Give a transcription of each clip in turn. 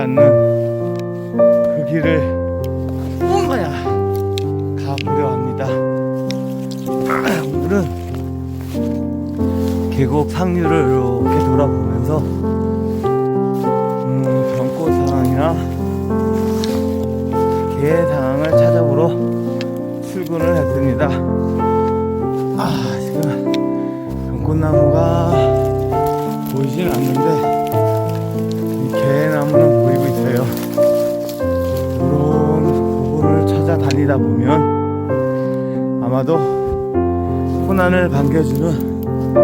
않는 그 길을 엄마야 가보려 합니다. 오늘은 계곡 상류를 이렇게 돌아보면서 음, 경고 상황이나 개 상황을 찾아보러 출근을 했습니다. 아 지금 연꽃나무가 보이지는 않는데 이 개나무는 부분을 찾아다니다 보면 아마도 호난을 반겨주는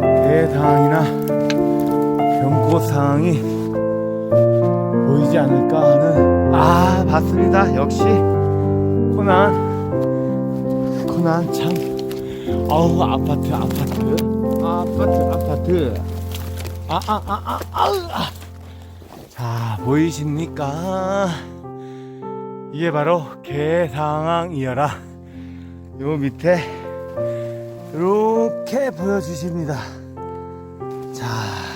개 상황이나 경고 상황이 보이지 않을까 하는 아 봤습니다. 역시 코난 코난 참 아우 아파트 아파트 아파트 아파트. 아아아아 아우 아. 자 보이십니까 이게 바로 개상황이어라 요 밑에 이렇게 보여주십니다 자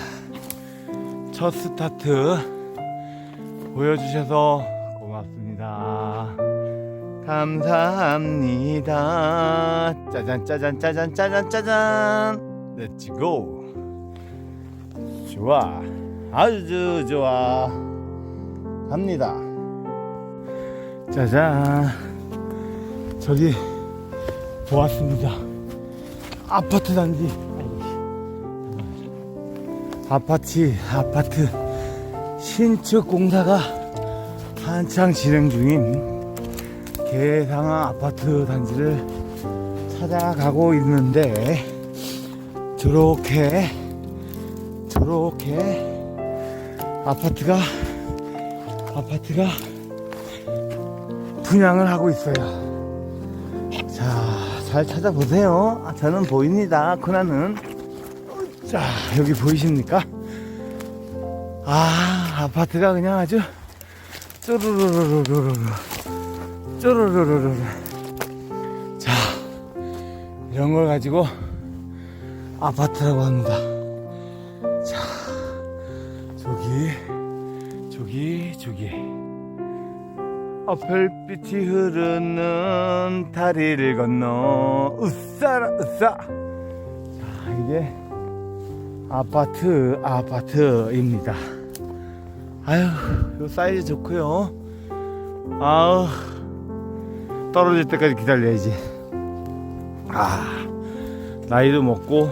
첫 스타트 보여주셔서 고맙습니다. 감사합니다. 짜잔 짜잔 짜잔 짜잔 짜잔. 렛츠 고. 좋아. 아주 좋아. 갑니다. 짜잔. 저기 보았습니다. 아파트 단지. 아파트 아파트 신축 공사가 한창 진행 중인 개상화 아파트 단지를 찾아가고 있는데 저렇게 저렇게 아파트가 아파트가 분양을 하고 있어요. 자, 잘 찾아보세요. 아, 저는 보입니다. 코나는 자, 여기 보이십니까? 아, 아파트가 그냥 아주 쪼르르르르르르 쪼르르르르 자, 이런 걸 가지고 아파트라고 합니다. 아, 별빛이 흐르는 다리를 건너 으싸라 으싸. 자, 이게 아파트 아파트입니다. 아유, 요 사이즈 좋고요. 아우 떨어질 때까지 기다려야지. 아 나이도 먹고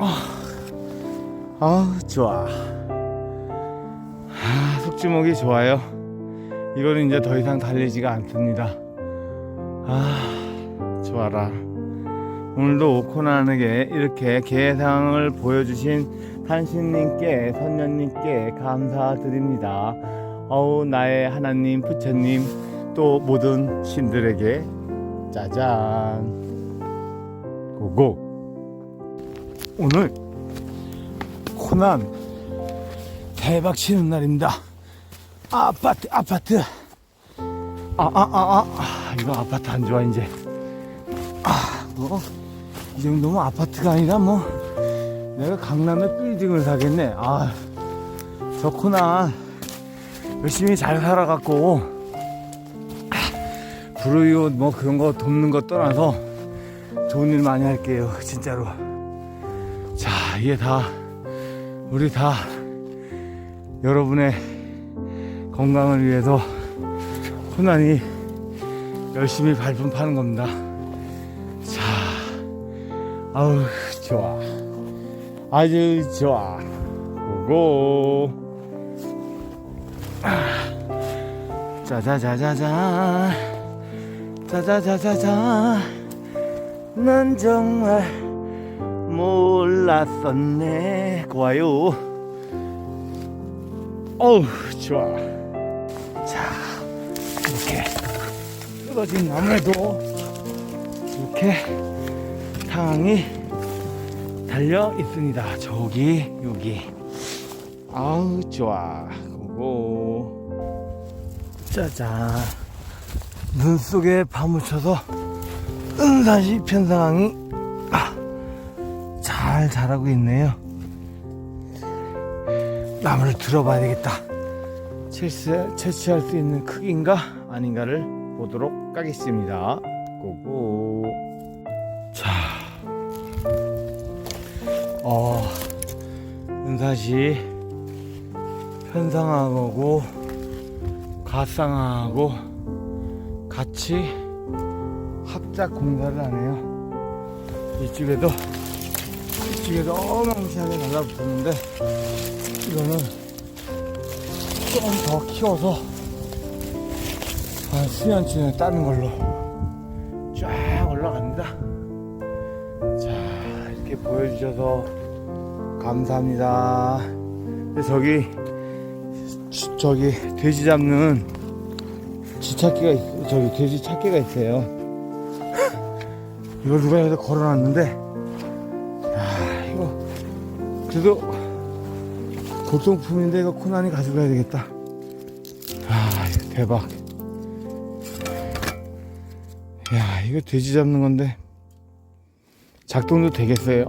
아, 아 좋아. 아 속주먹이 좋아요. 이거는 이제 더 이상 달리지가 않습니다. 아 좋아라. 오늘도 오코나에게 이렇게 개상을 보여주신 탄신님께 선녀님께 감사드립니다. 어우 나의 하나님 부처님 또 모든 신들에게 짜잔 고고 오늘 코난 대박 치는 날입니다. 아파트 아파트 아아 아 아 이거 아파트 안 좋아 이제 뭐, 이 정도면 아파트가 아니라 뭐, 내가 강남에 빌딩을 사겠네. 아, 좋구나. 열심히 잘 살아갖고, 불우이웃 뭐 그런 거 돕는 거 떠나서 좋은 일 많이 할게요. 진짜로. 자, 이게 다, 우리 다 여러분의 건강을 위해서 코난이 열심히 발품 파는 겁니다. 자, 아우 좋아, 아주 좋아, 고고. 아, 짜자자자자, 짜자자자자. 난 정말 몰랐었네. 고와요. 어우 좋아. 떨어진 나무에도 이렇게 상황이 달려 있습니다. 저기 여기. 아우 좋아. 고고 짜잔. 눈 속에 파묻혀서 은사시 편상이 아, 잘 자라고 있네요. 나무를 들어봐야 되겠다. 채취, 채취할 수 있는 크기인가 아닌가를 보도록 하겠습니다. 고고. 자. 어, 은사시 편상하고 가상하고 같이 합작 공사를 하네요. 이쪽에도 이쪽에도 어마무시하게 달라붙었는데 이거는 좀더 키워서 한 수년치는 따는 걸로 쫙 올라갑니다. 자 이렇게 보여주셔서 감사합니다. 저기 지- 저기 돼지 잡는 지찾기가 있, 저기 돼지 찾기가 있어요. 이걸 누가 여기다 걸어놨는데, 야 이거 그래도 골동품인데 이거 코난이 가져가야 되겠다. 아 대박. 이거 돼지 잡는 건데 작동도 되겠어요.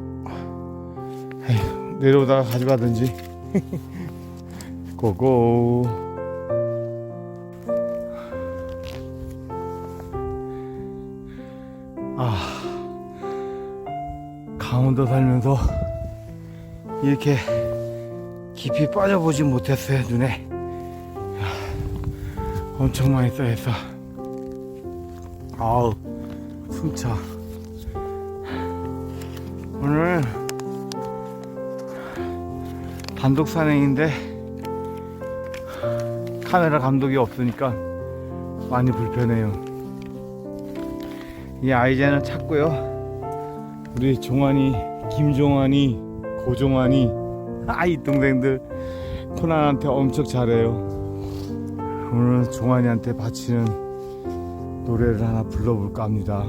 에휴, 내려오다가 가져가든지. 고고. 아, 강원도 살면서 이렇게 깊이 빠져보지 못했어요, 눈에. 야, 엄청 많이 쌓여서. 아우, 숨차. 오늘 단독 산행인데 카메라 감독이 없으니까 많이 불편해요. 이 아이제는 찾고요. 우리 종환이, 김종환이, 고종환이, 아이 동생들 코난한테 엄청 잘해요. 오늘은 종환이한테 바치는 노래를 하나 불러볼까 합니다.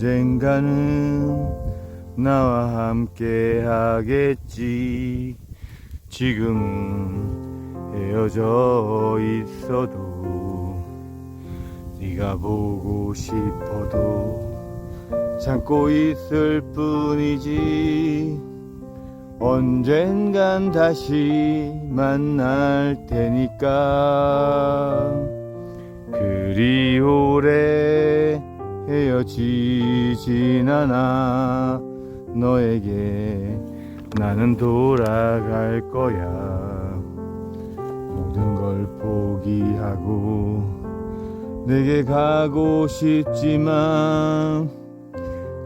언젠가는 나와 함께 하겠지 지금은 헤어져 있어도 네가 보고 싶어도 참고 있을 뿐이지. 언젠간 다시 만날 테니까. 그리 오래 헤어지진 않아. 너에게 나는 돌아갈 거야. 모든 걸 포기하고 내게 가고 싶지만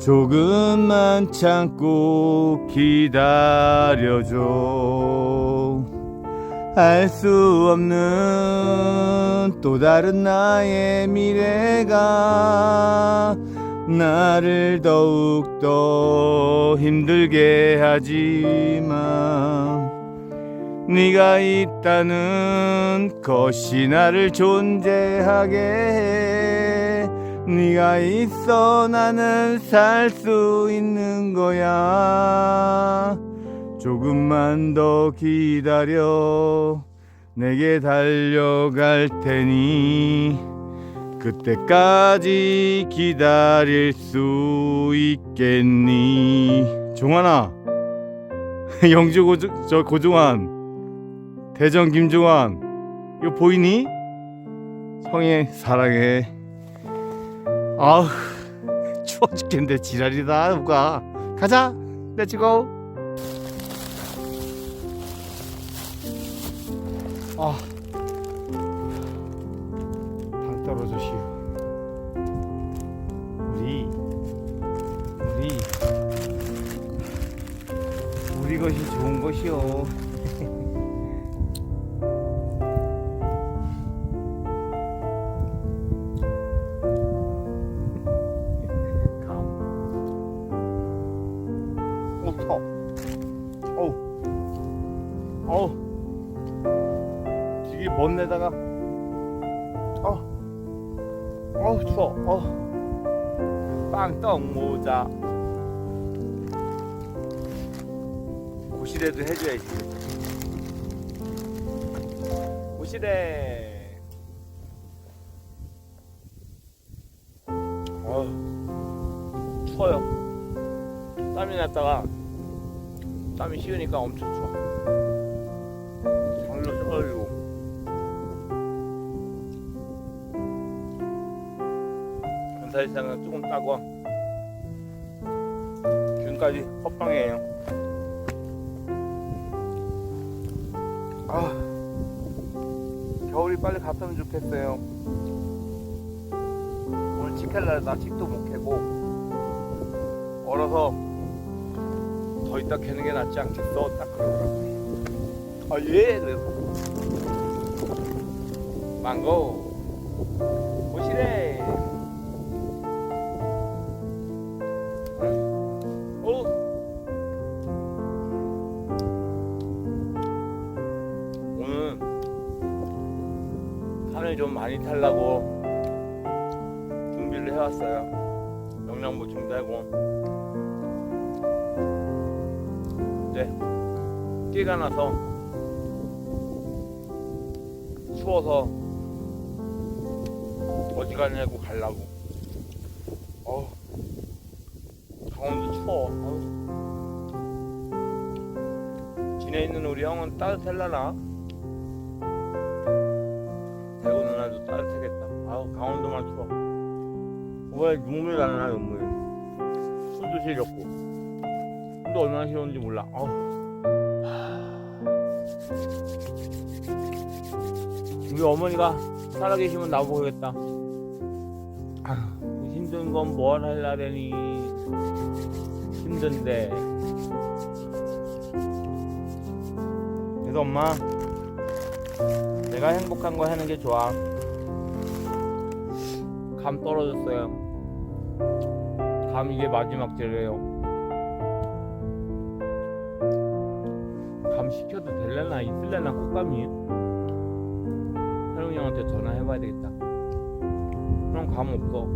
조금만 참고 기다려줘. 알 수 없는 또 다른 나의 미래가 나를 더욱더 힘들게 하지만 네가 있다는 것이 나를 존재하게 해 네가 있어 나는 살 수 있는 거야. 조금만 더 기다려. 내게 달려갈 테니 그때까지 기다릴 수 있겠니? 종환아 영주 고조, 저 고종환 대전 김종환 이거 보이니? 성희 사랑해 아우 추워 죽겠는데 지랄이다 누가. 가자 렛츠고 아, 고시래도 해줘야지. 고시래. 어. 추워요. 땀이 났다가 땀이 식으니까 엄청 추워. 장로 쪄가지고. 사실상은 조금 따고 지금까지 헛방이에요. 겨울이 빨리 갔으면 좋겠어요. 오늘 치켈라 낚시도 못 캐고 얼어서 더 이따 캐는 게 낫지 않겠어? 딱 그러더라고요. 아 예, 그래서 망고 많이 타려고 준비를 해왔어요. 영양 보충도 하고. 네, 끼가 나서 추워서 어지간하고 가려고. 어. 강원도 추워. 아우. 진해 있는 우리 형은 따뜻할라나? 얼마나 시렸는지 몰라. 아우. 우리 어머니가 살아계시면 나보겠다. 아휴, 힘든 건뭘 하려니. 힘든데 그래서 엄마 내가 행복한 거 하는 게 좋아 감 떨어졌어요 감 이게 마지막 재료예요 있을래나 꽃감이 혜롱이 형한테 전화해봐야 되겠다. 그럼 감 없어.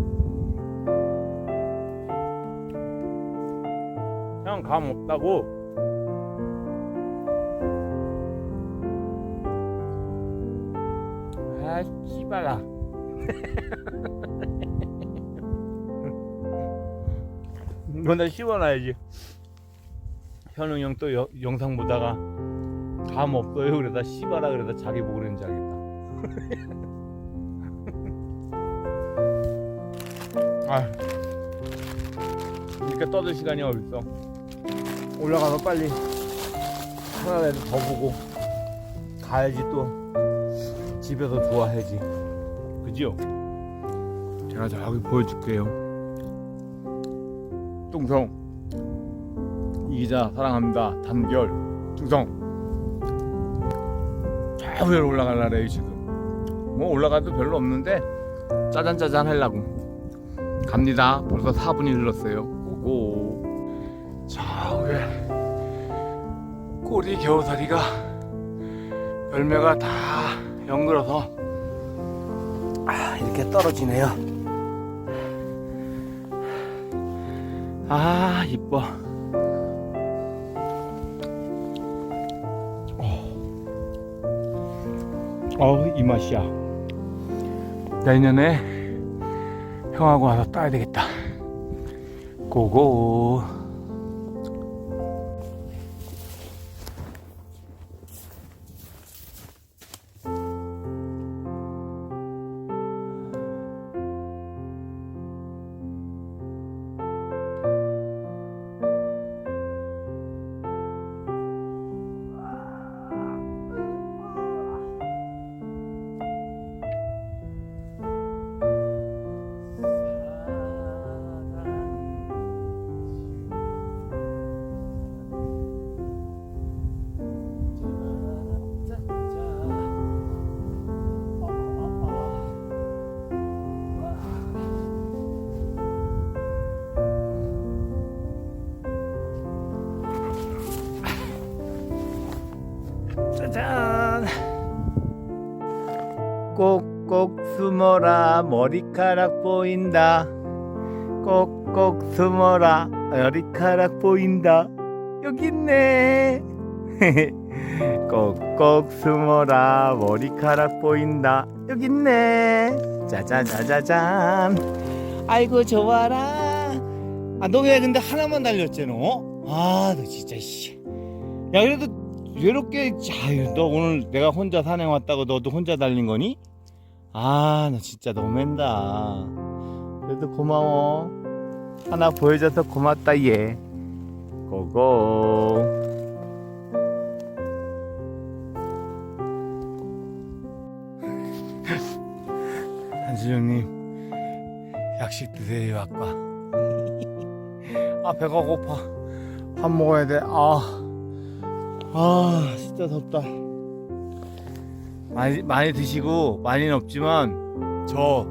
형 감 없다고? 아 씨발아. 이거 나 씹어놔야지. 현웅 형 또 영상 보다가 감 없어요? 그러다 씨발아 그러다 자기 보고 그랬는지 알겠다. 아 이렇게 떠들 시간이 어딨어? 올라가서 빨리 하나라도 더 보고 가야지 또. 집에서 좋아해야지. 그지요? 제가 저기 보여줄게요. 뚱성. 이 기자 사랑합니다. 단결. 뚱성 저 위로 올라갈라래요 지금? 뭐 올라가도 별로 없는데 짜잔짜잔 하려고. 갑니다. 벌써 4분이 흘렀어요. 고고. 자 위에 꼬리 겨우다리가 열매가 다 연글어서 아 이렇게 떨어지네요. 아 이뻐 어이 맛이야. 내년에 형하고 와서 따야 되겠다. 고고 머리카락 보인다. 꼭꼭 숨어라. 머리카락 보인다. 여기 있네. 꼭꼭 숨어라. 머리카락 보인다. 여기 있네. 짜자자자잔. 아이고 좋아라. 아 너 왜 근데 하나만 달렸지 너? 아 너 진짜 씨 야 그래도 외롭게 아유 너 오늘 내가 혼자 산행 왔다고 너도 혼자 달린 거니? 아너 진짜 너무한다. 그래도 고마워. 하나 보여줘서 고맙다 얘. 고고. 한수정님 약식 드세요 아까 아 배가 고파. 밥 먹어야 돼 아. 아 진짜 덥다 많이 많이 드시고 많이는 없지만 저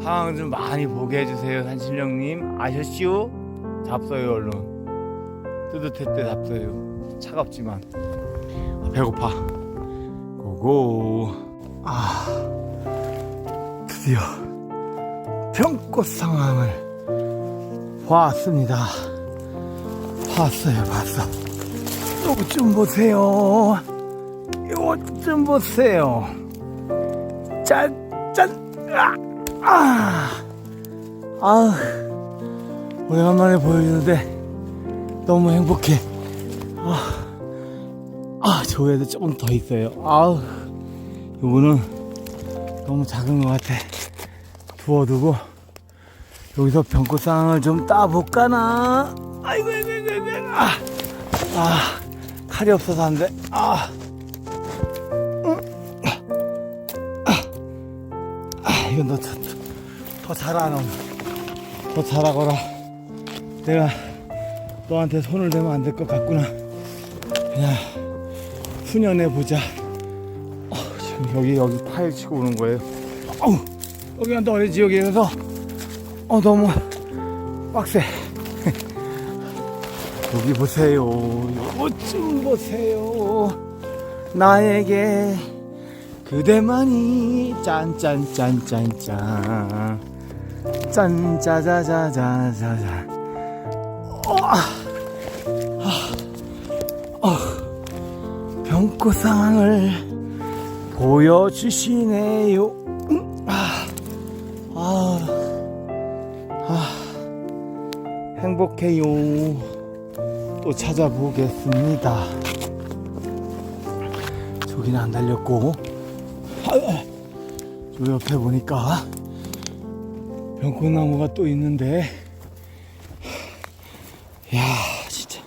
상황 좀 많이 보게 해주세요 산신령님. 아셨슈? 잡서요 얼른. 뜨뜻할 때 잡서요. 차갑지만. 아, 배고파. 고고. 아 드디어 병꽃 상황을 봤습니다. 봤어요 봤어. 요거 좀 보세요 요거 좀 보세요. 짠 짠 아, 아, 아 오래간만에 보여주는데 너무 행복해. 아, 아 저에도 조금 더 있어요. 아우 요거는 너무 작은 것 같아. 두어두고 여기서 병꽃상을 좀 따볼까나? 아이고 아이고 아이고 아이고. 아, 아 칼이 없어서 안 돼. 아, 이건 너더 잘하노. 더 잘하거라. 내가 너한테 손을 대면 안 될 것 같구나. 그냥 수년해 보자. 어, 여기 여기 파일 치고 오는 거예요. 어우 여기가 너네 지역이라서 어 너무 빡세. 여기 보세요. 좀 보세요. 나에게 그대만이 짠짠짠짠짠. 짠짜자자자자자. 어, 아, 아, 어, 병꽃상을 보여주시네요. 음, 아, 아, 아, 행복해요. 또 찾아보겠습니다. 저기는 안 달렸고. 아, 저 옆에 보니까 병꽃나무가 또 있는데. 야 진짜.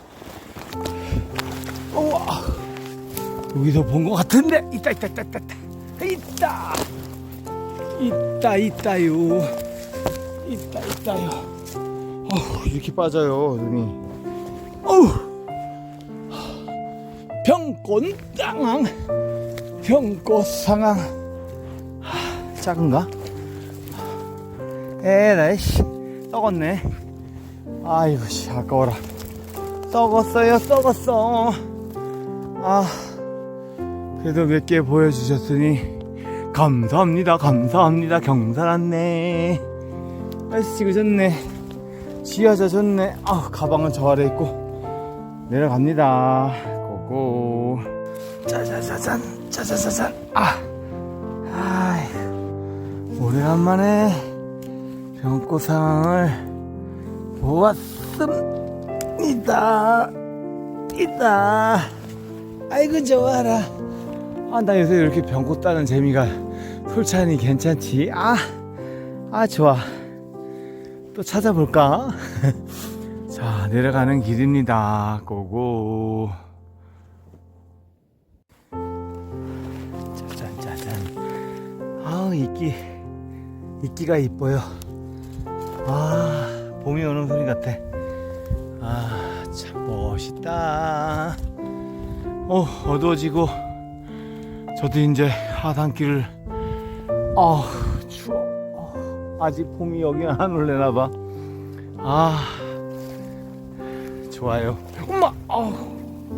우와. 여기서 본 것 같은데. 있다 있다 있다 있다 있다. 있다. 있다요. 있다 있다요. 어우 이렇게 빠져요 눈이. 어우 병꽃상황 하, 작은가? 에라이 씨 썩었네. 아이고 씨 아까워라. 썩었어요 썩었어. 아 그래도 몇 개 보여주셨으니 감사합니다 감사합니다. 경사났네. 날씨 찍으셨네. 지하자셨네. 아 가방은 저 아래 있고. 내려갑니다. 고고. 짜자자잔 짜자자잔 아 아이 오래간만에 병꽃 상황을 보았습니다. 있다. 아이고 좋아라. 아 나 요새 이렇게 병꽃 따는 재미가 솔찬이 괜찮지? 아, 아 좋아. 또 찾아볼까? 자 내려가는 길입니다. 고고. 이끼 이끼가 이뻐요. 아, 봄이 오는 소리 같아. 아, 참 멋있다. 어, 어두워지고, 저도 이제 하산길을, 아, 추워. 어, 아직 봄이 여기 안 올래나 봐. 아, 좋아요. 엄마, 아우,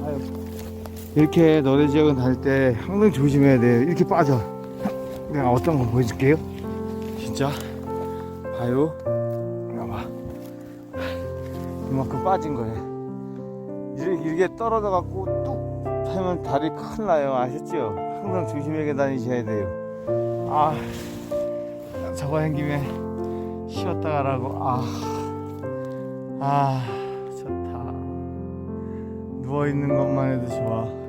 아유. 이렇게 너네 지역은 다닐 때 항상 조심해야 돼. 이렇게 빠져. 내가 어떤 거 보여줄게요. 진짜? 봐요. 봐봐. 이만큼 빠진 거예요 이렇게, 이렇게 떨어져 갖고 뚝 하면 다리 큰일 나요. 아셨죠? 항상 조심하게 다니셔야 돼요. 아 저거 한 김에 쉬었다 가라고. 아, 아 좋다. 누워 있는 것만 해도 좋아 아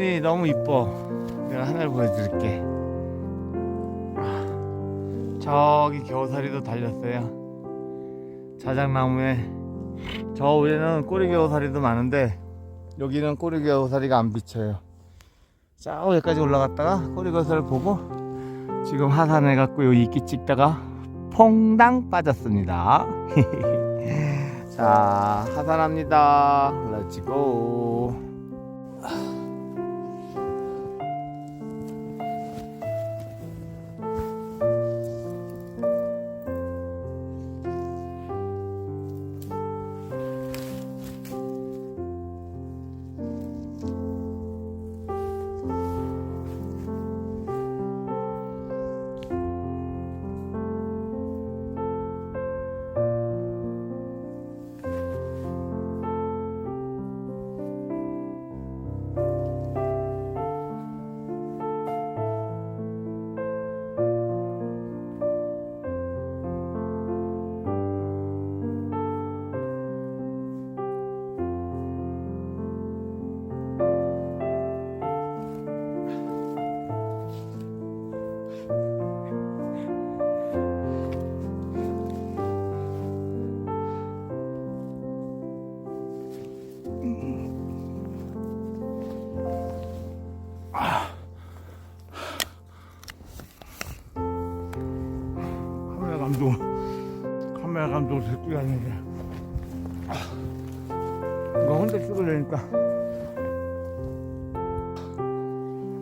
하늘이 너무 이뻐. 내가 하늘 보여드릴게. 아, 저기 겨우살이도 달렸어요. 자작나무에. 저 위에는 꼬리 겨우살이도 많은데 여기는 꼬리 겨우살이가 안 비쳐요. 저 여기까지 올라갔다가 꼬리 겨우살을 보고 지금 하산해 갖고 요 이끼 찍다가 퐁당 빠졌습니다. 자 하산합니다. 렛츠고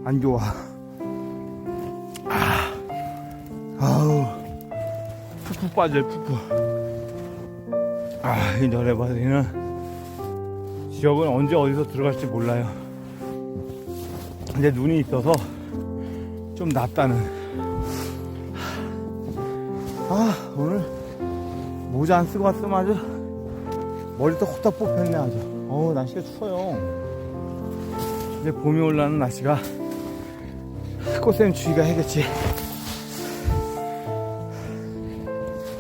안 좋아. 아, 아우. 푹푹 빠져요 푹푹. 아이 너래바리는 지역은 언제 어디서 들어갈지 몰라요. 근데 눈이 있어서 좀 낫다는. 아 오늘 모자 안 쓰고 왔으면 아주 머리도 호딱 뽑혔네 아주. 어우 날씨가 추워요. 이제 봄이 올라는 날씨가 꽃샘 해겠지.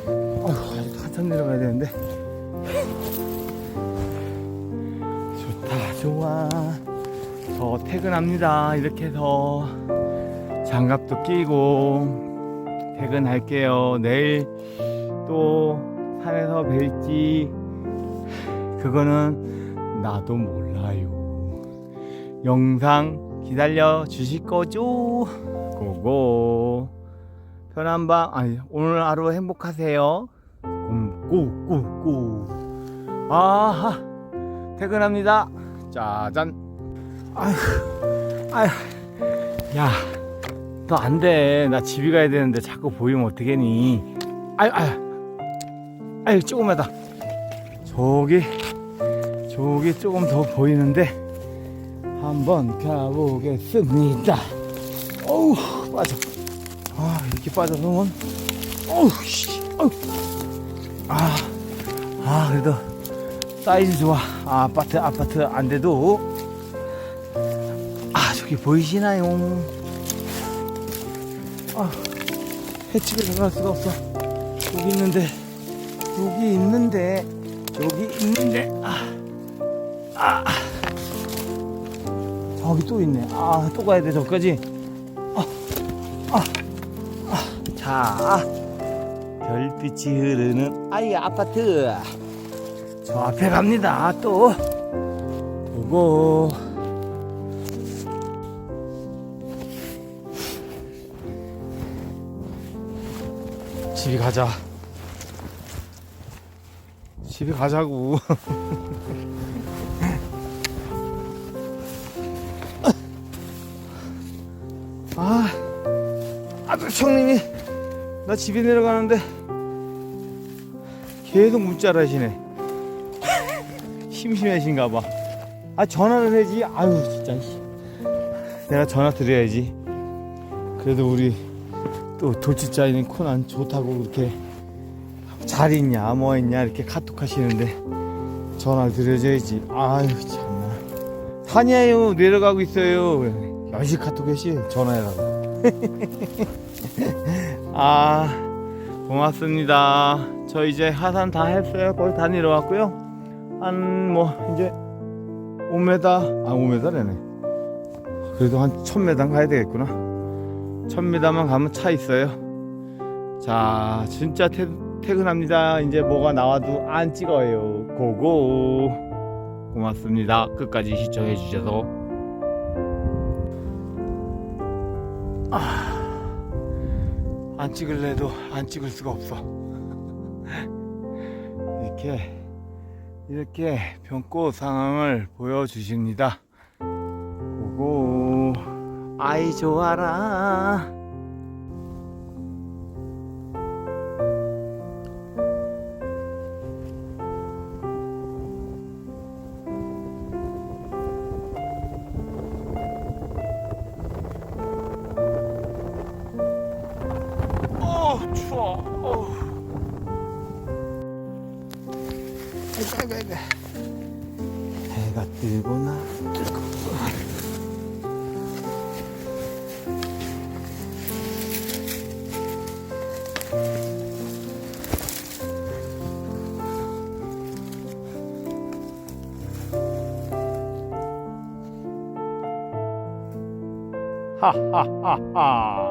어휴 아직 한참 내려가야 되는데. 좋다 좋아. 저 퇴근합니다. 이렇게 해서 장갑도 끼고 퇴근할게요. 내일 또 산에서 뵐지. 그거는 나도 몰라요. 영상 기다려 주실 거죠? 고고. 편한 밤 아니 오늘 하루 행복하세요. 꾸꾸꾸꾸. 아하 퇴근합니다. 짜잔. 아휴 아휴 야. 너 안 돼. 나 집에 가야 되는데 자꾸 보이면 어떡하니. 아유, 아유. 아유, 조금하다. 저기, 저기 조금 더 보이는데, 한번 가보겠습니다. 어우, 빠져. 아, 이렇게 빠져서는, 어우, 씨, 어우. 아, 아, 그래도 사이즈 좋아. 아, 아파트, 아파트 안 돼도. 아, 저기 보이시나요? 아, 횟집에 들어갈 수가 없어. 여기 있는데, 여기 있는데, 여기 있는데, 아, 아, 저기 또 있네. 아, 또 가야 돼, 저까지. 아, 아, 아, 자, 별빛이 흐르는 아이 아파트. 저 앞에 갑니다, 또. 보고. 집에 가자. 집에 가자고. 아, 아들 형님이 나 집에 내려가는데 계속 문자를 하시네. 심심하신가 봐. 아, 전화를 해야지. 아유, 진짜. 씨. 내가 전화 드려야지. 그래도 우리 또 돌치자인 코난 좋다고 그렇게 잘 있냐 뭐 있냐 이렇게 카톡 하시는데 전화를 드려줘야지 아유 참나 산이에요 내려가고 있어요 여시 카톡 해시 전화해라고. 아 고맙습니다. 저 이제 하산 다 했어요. 거의 다 내려왔고요. 한 뭐 이제 5m 아 5m래네. 그래도 한 1000m 가야 되겠구나. 1000m만 가면 차 있어요. 자 진짜 퇴, 퇴근합니다. 이제 뭐가 나와도 안 찍어요. 고고. 고맙습니다. 끝까지 시청해 주셔서 아, 안 찍을래도 안 찍을 수가 없어. 이렇게 이렇게 변꽃 상황을 보여주십니다. 고고. 아이 좋아라 하하하하